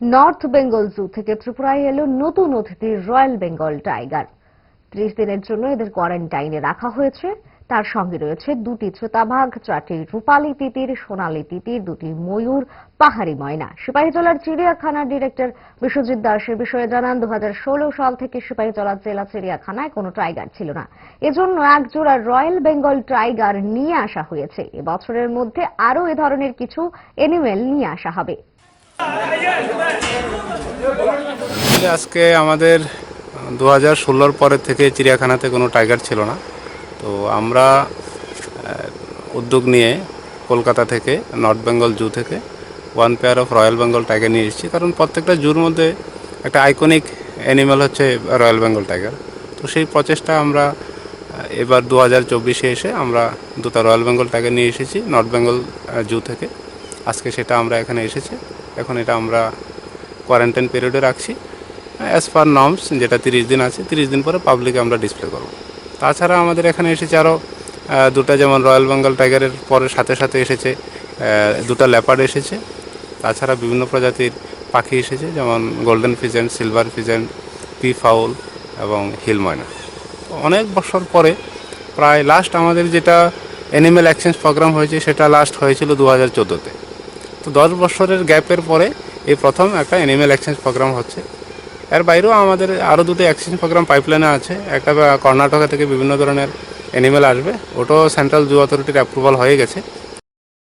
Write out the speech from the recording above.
North Bengal zoo থেকে ত্রিপুরায় এলো নতুন অতিথি রয়্যাল বেঙ্গল টাইগার। ত্রিশ দিনের জন্য এদের কোয়ারেন্টাইনে রাখা হয়েছে। তার সঙ্গে রয়েছে দুটি চিতাবাঘ চারটি রূপালী তিতির, সোনালী তিতির, দুটি ময়ূর, পাহাড়ি ময়না। সিপাহীজলার চিড়িয়াখানার ডিরেক্টর বিশ্বজিৎ দাস এ বিষয়ে জানান দু হাজার ষোলো সাল থেকে সিপাহীজলা জেলা চিড়িয়াখানায় কোনো টাইগার ছিল না। এজন্য একজোড়া রয়্যাল বেঙ্গল টাইগার নিয়ে আসা হয়েছে। এবছরের মধ্যে আরও এ ধরনের কিছু এনিমেল নিয়ে আসা হবে। আজকে আমাদের দু হাজার ষোলোর পরের থেকে চিড়িয়াখানাতে কোনো টাইগার ছিল না। তো আমরা উদ্যোগ নিয়ে কলকাতা থেকে, নর্থ বেঙ্গল জু থেকে one pair of royal Bengal tiger নিয়ে এসেছি। কারণ প্রত্যেকটা জুর মধ্যে একটা আইকনিক অ্যানিমাল হচ্ছে রয়্যাল বেঙ্গল টাইগার তো সেই প্রচেষ্টা আমরা এবার দু হাজার চব্বিশে এসে আমরা দুটা রয়্যাল বেঙ্গল টাইগার নিয়ে এসেছি, নর্থ বেঙ্গল জু থেকে। আজকে সেটা আমরা এখানে এসেছে। এখন এটা আমরা কোয়ারেন্টাইন পিরিয়ডে রাখছি। অ্যাজ পার নর্মস যেটা তিরিশ দিন আছে, তিরিশ দিন পরে পাবলিকে আমরা ডিসপ্লে করব। তাছাড়া আমাদের এখানে এসেছে আরও দুটো যেমন রয়্যাল বেঙ্গল টাইগারের পরে সাথে সাথে এসেছে দুটো ল্যাপার্ড এসেছে। তাছাড়া বিভিন্ন প্রজাতির পাখি এসেছে, যেমন golden pheasant silver pheasant peafowl এবং হিল ময়না অনেক বছর পরে, প্রায় লাস্ট আমাদের যেটা অ্যানিম্যাল এক্সচেঞ্জ প্রোগ্রাম হয়েছে, সেটা লাস্ট হয়েছিল দু হাজার চোদ্দোতে। তো দশ বছরের গ্যাপের পরে এই প্রথম একটা অ্যানিম্যাল এক্সচেঞ্জ প্রোগ্রাম হচ্ছে। এর বাইরেও আমাদের আরও দুটো এক্সচেঞ্জ প্রোগ্রাম পাইপলাইনে আছে। একটা কর্ণাটকা থেকে বিভিন্ন ধরনের অ্যানিমেল আসবে। ওটাও সেন্ট্রাল জু অথরিটির অ্যাপ্রুভাল হয়ে গেছে।